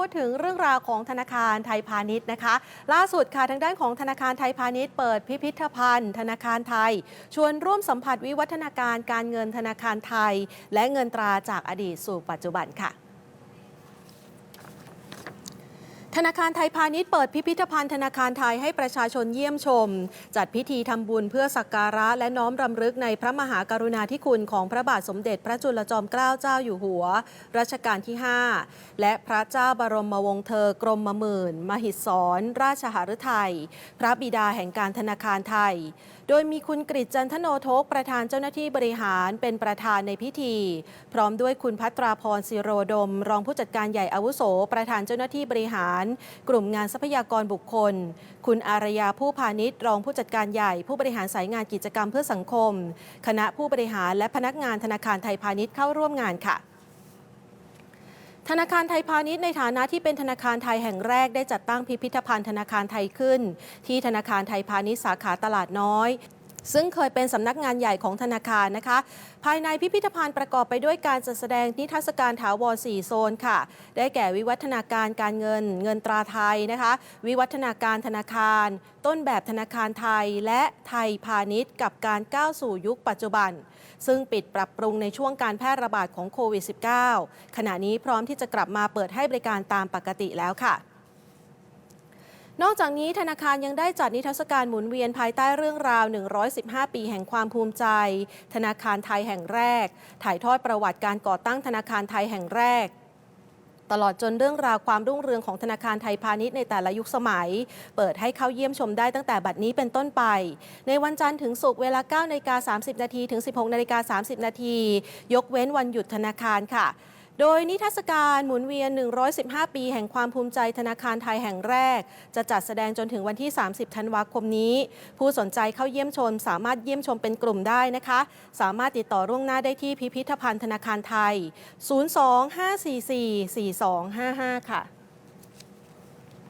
พูดถึงเรื่องราวของธนาคารไทยพาณิชย์นะคะ ล่าสุดค่ะทางด้านของธนาคารไทยพาณิชย์เปิดพิพิธภัณฑ์ ธนาคารไทย ชวนร่วมสัมผัสวิวัฒนาการการเงินธนาคารไทย และเงินตราจากอดีตสู่ปัจจุบันค่ะ ธนาคารไทยพาณิชย์เปิดพิพิธภัณฑ์ธนาคารไทยให้ประชาชนเยี่ยมชม จัดพิธีทำบุญเพื่อสักการะและน้อมรำลึกในพระมหากรุณาธิคุณของพระบาทสมเด็จพระจุลจอมเกล้าเจ้าอยู่หัว รัชกาลที่ 5 และพระเจ้าบรมวงศ์เธอกรมหมื่น มหิศร ราชหฤทัยพระบิดาแห่งการธนาคารไทย โดยมีคุณกฤษจันทโนทกประธานเจ้าหน้าที่บริหารเป็นประธานในพิธี พร้อมด้วยคุณพัตราพรศิโรดม รองผู้จัดการใหญ่อาวุโส ประธานเจ้าหน้าที่บริหารกลุ่มงานทรัพยากรบุคคล คุณอารยาผู้พาณิชย์รองผู้จัดการใหญ่ ผู้บริหารสายงานกิจกรรมเพื่อสังคม คณะผู้บริหารและพนักงานธนาคารไทยพาณิชย์เข้าร่วมงานค่ะธนาคารไทยพาณิชย์ในฐานะที่เป็นธนาคารไทยแห่งแรกได้จัดตั้งพิพิธภัณฑ์ธนาคารไทยขึ้น ที่ธนาคารไทยพาณิชย์สาขาตลาดน้อย ซึ่งเคยเป็นสำนักงานใหญ่ของธนาคารนะคะ ภายในพิพิธภัณฑ์ประกอบไปด้วยการจัดแสดงนิทรรศการถาวร4โซนค่ะ ได้แก่วิวัฒนาการการเงิน เงินตราไทยนะคะ วิวัฒนาการธนาคาร ต้นแบบธนาคารไทย และไทยพาณิชย์ กับการก้าวสู่ยุคปัจจุบัน ซึ่งปิดปรับปรุงในช่วงการแพร่ระบาดของโควิด -19 ขณะนี้พร้อมที่จะกลับมาเปิดให้บริการตามปกติแล้วค่ะ นอกจากนี้ธนาคารยังได้จัดนิทรรศการหมุนเวียนภายใต้เรื่องราว 115 ปีแห่งความภูมิใจ ธนาคารไทยแห่งแรก ถ่ายทอดประวัติการก่อตั้งธนาคารไทยแห่งแรกตลอดจนเรื่องราวความรุ่งเรืองของธนาคารไทยพาณิชย์ในแต่ละยุคสมัย เปิดให้เข้าเยี่ยมชมได้ตั้งแต่บัดนี้เป็นต้นไป ในวันจันทร์ถึงศุกร์เวลา9นาฬิกา30 นาทีถึง 16นาฬิกา30 นาทียกเว้นวันหยุดธนาคารค่ะ โดยนิทรรศการหมุนเวียน 115 ปีแห่งความภูมิใจธนาคารไทยแห่งแรก จะจัดแสดงจนถึงวันที่ 30 ธันวาคมนี้ ผู้สนใจเข้าเยี่ยมชม สามารถเยี่ยมชมเป็นกลุ่มได้นะคะ สามารถติดต่อร่วงหน้าได้ที่พิพิธภัณฑ์ธนาคารไทย 025444255 ค่ะ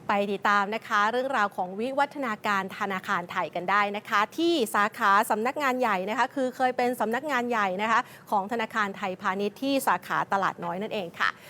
ไปติดตามนะคะ เรื่องราวของวิวัฒนาการธนาคารไทยกันได้นะคะ ที่สาขาสำนักงานใหญ่นะคะ คือเคยเป็นสำนักงานใหญ่นะคะ ของธนาคารไทยพาณิชย์ที่สาขาตลาดน้อยนั่นเองค่ะ